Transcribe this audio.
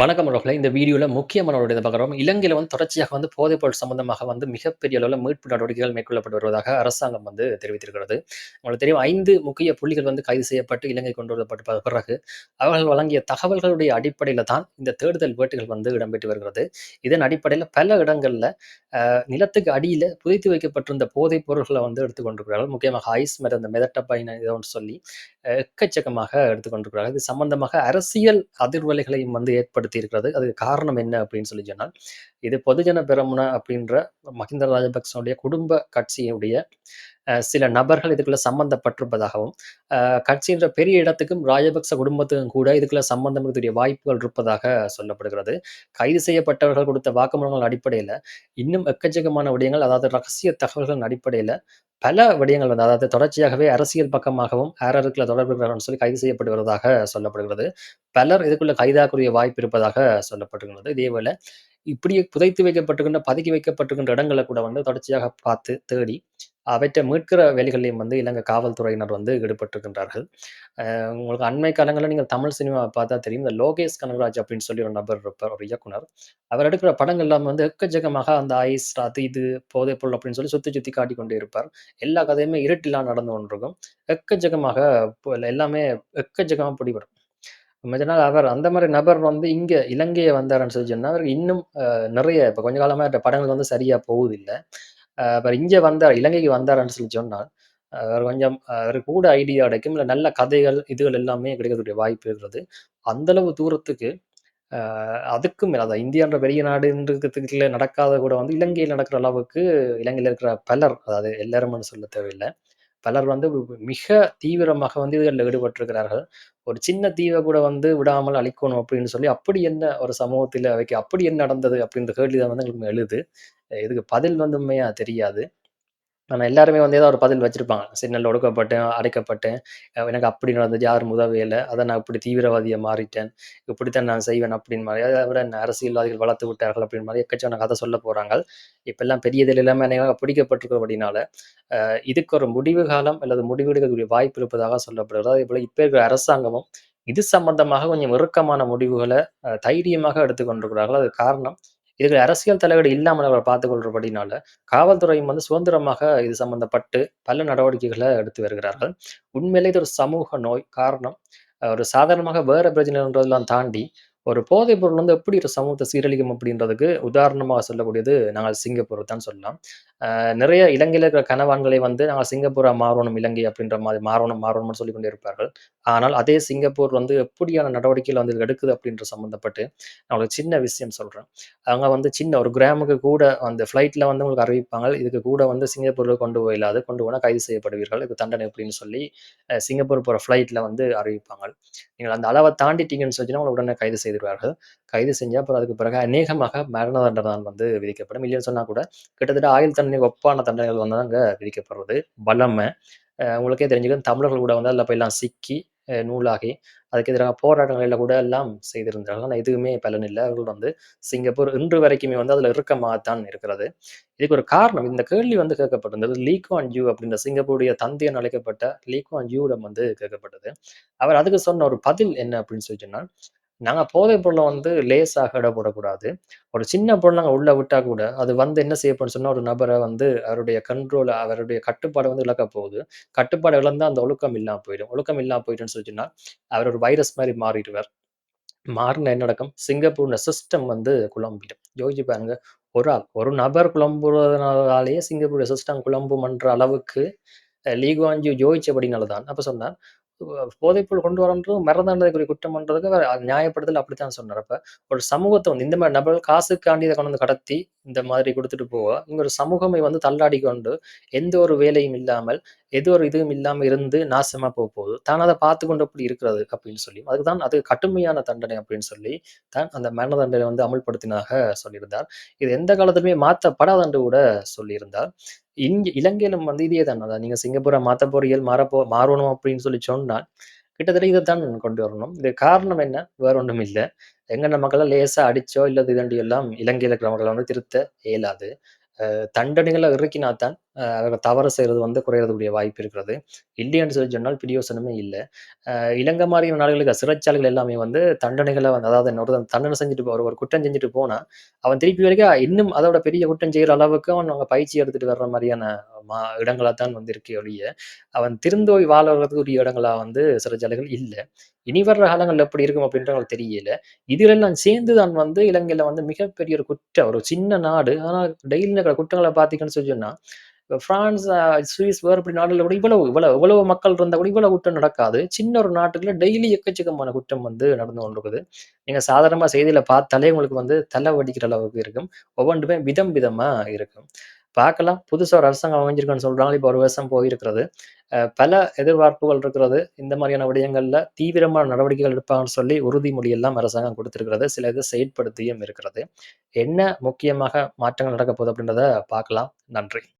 வணக்கம் உறவுகளே. இந்த வீடியோவில் முக்கியமான ஒரு இத பார்க்குறோம். இலங்கையில் வந்து தொடர்ச்சியாக வந்து போதைப்பொருள் சம்பந்தமாக வந்து மிகப்பெரிய அளவில் மீட்பு நடவடிக்கைகள் மேற்கொள்ளப்பட்டு வருவதாக அரசாங்கம் வந்து தெரிவித்திருக்கிறது. உங்களுக்கு தெரியும் ஐந்து முக்கிய புள்ளிகள் வந்து கைது செய்யப்பட்டு இலங்கை கொண்டு வரப்பட்ட பிறகு, அவர்கள் வழங்கிய தகவல்களுடைய அடிப்படையில் தான் இந்த தேடுதல் வேட்டுகள் வந்து இடம்பெற்று வருகிறது. இதன் அடிப்படையில பல இடங்கள்ல நிலத்துக்கு அடியில புதைத்து வைக்கப்பட்டிருந்த போதைப் பொருட்களை வந்து எடுத்துக்கொண்டிருக்கிறார்கள் முக்கியமாக ஐஸ் அந்த மெதட்டப்பைன் ஏதோ ஒன்று சொல்லி எக்கச்சக்கமாக எடுத்துக்கொண்டிருக்கிறார்கள் இது சம்பந்தமாக அரசியல் அதிர்வலைகளையும் வந்து ஏற்படுத்தியிருக்கிறது. அதுக்கு காரணம் என்ன அப்படின்னு சொல்லி சொன்னால், இது பொதுஜன பெரமுன அப்படின்ற மஹிந்த ராஜபக்சனுடைய குடும்ப கட்சியுடைய சில நபர்கள் இதுக்குள்ள சம்பந்தப்பட்டிருப்பதாகவும், கட்சின்ற பெரிய இடத்துக்கும் ராஜபக்ச குடும்பத்துக்கும் கூட இதுக்குள்ள சம்பந்தம் இருக்கக்கூடிய வாய்ப்புகள் இருப்பதாக சொல்லப்படுகிறது. கைது செய்யப்பட்டவர்கள் கொடுத்த வாக்குமூலங்கள் அடிப்படையில் இன்னும் எக்கச்சக்கமான விடயங்கள் அதாவது ரகசிய தகவல்களின் அடிப்படையில் பல விடயங்கள் வந்து அதாவது தொடர்ச்சியாகவே அரசியல் பக்கமாகவும் யார் தொடர்பு சொல்லி கைது செய்யப்பட்டு வருவதாக சொல்லப்படுகிறது. பலர் இதுக்குள்ள கைதாக்குரிய வாய்ப்பு இருப்பதாக சொல்லப்படுகிறது இதேவேளை இப்படியே புதைத்து வைக்கப்பட்டிருக்கின்ற, பதுக்கி வைக்கப்பட்டிருக்கின்ற இடங்களை கூட வந்து தொடர்ச்சியாக பார்த்து, தேடி அவற்றை மீட்கிற வேலைகளையும் வந்து இலங்கை காவல்துறையினர் வந்து ஈடுபட்டிருக்கின்றார்கள். உங்களுக்கு அண்மை காலங்களில் நீங்க தமிழ் சினிமாவை பார்த்தா தெரியும். இந்த லோகேஷ் கனகராஜ் அப்படின்னு சொல்லி ஒரு நபர் இருப்பார், ஒரு இயக்குனர். அவர் எடுக்கிற படங்கள் எல்லாம் வந்து எக்கச்சக்கமாக அந்த ஐஸ், அது இது, போதைப்பொருள் அப்படின்னு சொல்லி சுத்தி சுத்தி காட்டிக் கொண்டே இருப்பார். எல்லா கதையுமே இருட்டிலாம் நடந்து கொண்டிருக்கும். எக்கச்சக்கமாக எல்லாமே எக்கச்சக்கமாக பிடிபடும். கொஞ்ச அவர் அந்த மாதிரி நபர் வந்து இங்க இலங்கையை வந்தாருன்னு சொல்லி சொன்னால் அவருக்கு இன்னும் நிறைய இப்ப கொஞ்ச காலமா படங்கள் வந்து சரியா போகுதில்ல. அ அவர் இங்கே வந்தார் இலங்கைக்கு வந்தார்ன்னு சொல்லி சொன்னால், அவர் கொஞ்சம் அவர் கூட ஐடியா கிடைக்கும். இல்ல நல்ல கதைகள், இதுகள் எல்லாமே கிடைக்கக்கூடிய வாய்ப்பு இருக்கிறது. அந்தளவு தூரத்துக்கு அதுக்கும் மேலே அதான் இந்தியான்ற பெரிய நாடுன்றதுக்குள்ள நடக்காத கூட வந்து இலங்கையில் நடக்கிற அளவுக்கு இலங்கையில் இருக்கிற பலர், அதாவது எல்லாரும்னு சொல்ல தேவையில்ல. பலர் வந்து மிக தீவிரமாக வந்து இதுகளில் ஈடுபட்டிருக்கிறார்கள். ஒரு சின்ன தீவை கூட வந்து விடாமல் அழிக்கணும் அப்படின்னு சொல்லி, அப்படி என்ன ஒரு சமூகத்தில் வைக்க அப்படி என்ன நடந்தது அப்படின்ற கேள்வி தான் வந்து எங்களுக்கு எழுது. இதுக்கு பதில் வந்து உண்மையாக தெரியாது. நம்ம எல்லாருமே வந்து ஏதோ ஒரு பதில் வச்சிருப்பாங்க. சிக்னல்ல ஒடுக்கப்பட்டேன், அடைக்கப்பட்டேன். எனக்கு அப்படி நடந்தது யார் உதவல. அதை நான் இப்படி தீவிரவாதியை மாறிட்டேன். இப்படித்தான் நான் செய்வேன் அப்படின்னு மாதிரி அதை விட என்ன அரசியல்வாதிகள் வளர்த்து விட்டார்கள் அப்படின்னு மாதிரி எக்கச்சக்கான கதை சொல்லப் போறாங்க. இப்பெல்லாம் பெரியதில் எல்லாமே அநேகமாக பிடிக்கப்பட்டிருக்கிறபடினால, அ இதுக்கு ஒரு முடிவு காலம் அல்லது முடிவெடுக்கக்கூடிய வாய்ப்பு இருப்பதாக சொல்லப்படுகிறது. அதேபோல இப்போ இருக்கிற அரசாங்கமும் இது சம்பந்தமாக கொஞ்சம் இறுக்கமான முடிவுகளை தைரியமாக எடுத்துக்கொண்டிருக்கிறார்கள் அது காரணம், இதுல அரசியல் தலையீடு இல்லாமல் அவரை பார்த்துக் கொள்றபடினால, காவல்துறையும் வந்து சுதந்திரமாக இது சம்பந்தப்பட்டு பல நடவடிக்கைகளை எடுத்து வருகிறார்கள். உண்மையிலே இது ஒரு சமூக நோய். காரணம், ஒரு சாதாரணமாக வேற பிரச்சனைன்றதெல்லாம் தாண்டி, ஒரு போதைப் பொருள் வந்து எப்படி ஒரு சமூகத்தை சீரழிக்கும் அப்படின்றதுக்கு உதாரணமாக சொல்லக்கூடியது நாங்கள் சிங்கப்பூர் தான் சொல்லலாம். நிறைய இலங்கையில் இருக்கிற கனவான்களை வந்து நாங்கள் சிங்கப்பூராக மாறணும் இலங்கை அப்படின்ற மாதிரி மாறணும், மாறணும்னு சொல்லிக் கொண்டே இருப்பார்கள். ஆனால் அதே சிங்கப்பூர் வந்து எப்படியான நடவடிக்கைகள் வந்து எடுக்குது அப்படின்ற சம்மந்தப்பட்டு நான் ஒரு சின்ன விஷயம் சொல்கிறேன் அவங்க வந்து சின்ன ஒரு கிராமுக்கு கூட அந்த ஃப்ளைட்டில் வந்து உங்களுக்கு அறிவிப்பாங்க. இதுக்கு கூட வந்து சிங்கப்பூரில் கொண்டு போயிடாது. கொண்டு போனால் கைது செய்யப்படுவீர்கள். இது தண்டனை அப்படின்னு சொல்லி சிங்கப்பூர் போகிற ஃப்ளைட்டில் வந்து அறிவிப்பாங்க. நீங்கள் அந்த அளவை தாண்டிட்டீங்கன்னு சொல்லி உங்களை உடனே கைது செய்து செய்துருவார்கள். கைது செஞ்சா அப்புறம் அதுக்கு பிறகு அநேகமாக மரண தண்டனை தான் வந்து விதிக்கப்படும். இல்லைன்னு சொன்னா கூட கிட்டத்தட்ட ஆயுள் தண்டனை ஒப்பான தண்டனைகள் வந்து அங்க விதிக்கப்படுறது வல்லமை உங்களுக்கே தெரிஞ்சுக்கணும் தமிழர்கள் கூட வந்து அதில் போயெல்லாம் சிக்கி, நூலாகி, அதுக்கு எதிராக போராட்டங்களில் கூட எல்லாம் செய்திருந்தார்கள். ஆனால் எதுவுமே பலன் இல்லை அவர்கள் வந்து சிங்கப்பூர் இன்று வரைக்குமே வந்து அதில் இறுக்கமாகத்தான் இருக்கிறது. இதுக்கு ஒரு காரணம் இந்த கேள்வி வந்து கேட்கப்பட்டிருந்தது. லீ யூ அப்படின்ற சிங்கப்பூருடைய தந்தையன் அழைக்கப்பட்ட லீ யூடம் வந்து கேட்கப்பட்டது. அவர் அதுக்கு சொன்ன ஒரு பதில் என்ன அப்படின்னு சொல்லி சொன்னால் நாங்க போதைப் பொருளை வந்து லேசாக இடப்படக்கூடாது ஒரு சின்ன பொருள் நாங்கள் உள்ள விட்டா கூட, அது வந்து என்ன செய்யப்படுன்னு சொன்னால் ஒரு நபரை வந்து அவருடைய கண்ட்ரோல் அவருடைய கட்டுப்பாடு வந்து இழக்க போகுது. கட்டுப்பாடு இழந்தா அந்த ஒழுக்கம் இல்லாம போயிடும். ஒழுக்கம் இல்லாம போயிட்டுன்னு சொல்லிச்சுன்னா அவர் ஒரு வைரஸ் மாதிரி மாறிடுவார். மாறின என்ன நடக்கும்? சிங்கப்பூர்ல சிஸ்டம் வந்து குழம்பிடும். யோசிச்சு பாருங்க. ஒரு ஆள், ஒரு நபர் குழம்புறதுனாலேயே சிங்கப்பூர் சிஸ்டம் குழம்பும்ன்ற அளவுக்கு அ லீ யோசிச்சபடினால தான். அப்ப சொன்னார், போதைப்பொருள் கொண்டு வரன்றது மரண தண்டனைக்குரிய குற்றம் பண்றதுக்கு அவர் நியாயப்படுத்தல் அப்படித்தான் சொன்னார். அப்ப ஒரு சமூகத்தை வந்து இந்த மாதிரி நபர்கள் காசுக்காண்டி இதை கொண்டு வந்து கடத்தி, இந்த மாதிரி குடுத்துட்டு போக, இங்க ஒரு சமூகமை வந்து தள்ளாடி கொண்டு, எந்த ஒரு வேலையும் இல்லாமல், எது ஒரு இதுவும் இல்லாமல் இருந்து நாசமா போகுது தான் அத பார்த்துக்கொண்டு எப்படி இருக்கிறது அப்படின்னு சொல்லி, அதுக்கு தான் அது கடுமையான தண்டனை அப்படின்னு சொல்லி தான் அந்த மரண தண்டனை வந்து அமல்படுத்தினதாக சொல்லியிருந்தார். இது எந்த காலத்திலுமே மாற்றப்படாது கூட சொல்லியிருந்தார். இங்க இலங்கையிலும் வந்து இதே தான். அதான் நீங்க சிங்கப்பூரை மாற்ற போறீர்கள், மாறப்போ மாறணும் அப்படின்னு சொல்லி சொன்னால், கிட்டத்தட்ட இதை தான் கொண்டு வரணும். இதுக்கு காரணம் என்ன? வேற ஒன்றும் இல்லை எங்க நம்ம மக்களை லேசாக அடிச்சோ, இல்லை இதுதாண்டி எல்லாம் இலங்கையில இருக்கிற வந்து திருத்த இயலாது. தண்டனைகளை தண்டனைகள இறுக்கினா தான் தவறு செய்கிறது வந்து குறையிறதுடைய வாய்ப்பு இருக்கிறது. இல்லைன்னு சொல்லி சொன்னால் பிரியோசனமே இல்ல. இலங்கை மாரியான நாடுகளுக்கு சிறைச்சாலைகள் எல்லாமே வந்து தண்டனைகளை வந்து அதாவது இன்னொருத்தன் தண்டனை செஞ்சுட்டு ஒரு ஒரு குற்றம் செஞ்சுட்டு போனா, அவன் திருப்பி வரைக்கும் இன்னும் அதோட பெரிய குற்றம் செய்கிற அளவுக்கு அவன் அவங்க பயிற்சி எடுத்துட்டு வர்ற மாதிரியான மா இடங்களா தான் வந்து இருக்கே ஒழிய, அவன் திருந்தோய் வாழறதுக்குரிய இடங்களாக இடங்களா வந்து சிறைச்சாலைகள் இல்ல. இனி வர்ற காலங்கள்ல எப்படி இருக்கும் அப்படின்றது எனக்கு தெரியல. இதுலெல்லாம் சேர்ந்து தான் வந்து இலங்கையில் வந்து மிகப்பெரிய ஒரு குற்றம். ஒரு சின்ன நாடு. ஆனா டெய்லி நடக்கிற குற்றங்களை பார்த்தீங்கன்னு சொல்லி சொன்னா, பிரான்ஸ், சுவிஸ் வேறு இப்படி நாடுகளில் கூட இவ்வளவு இவ்வளவு இவ்வளவு மக்கள் இருந்தால் கூட இவ்வளவு குற்றம் நடக்காது. சின்ன ஒரு நாட்டுக்குள்ள டெய்லி எக்கச்சக்கமான குற்றம் வந்து நடந்து கொண்டிருக்குது. நீங்கள் சாதாரணமா செய்தியில பார்த்தாலே உங்களுக்கு வந்து தலை வடிக்கிற அளவுக்கு இருக்கும். ஒவ்வொன்றுமே விதம் விதமா இருக்கும். பார்க்கலாம். புதுசாக ஒரு அரசாங்கம் அமைஞ்சிருக்குன்னு சொல்கிறாங்க இப்போ ஒரு வருஷம் போயிருக்கிறது. பல எதிர்பார்ப்புகள் இருக்கிறது. இந்த மாதிரியான விடயங்கள்ல தீவிரமான நடவடிக்கைகள் எடுப்பாங்கன்னு சொல்லி உறுதிமொழி எல்லாம் அரசாங்கம் கொடுத்துருக்கிறது சில இதை செயற்படுத்தியும் இருக்கிறது. என்ன முக்கியமாக மாற்றங்கள் நடக்க போகுது அப்படின்றத பார்க்கலாம். நன்றி.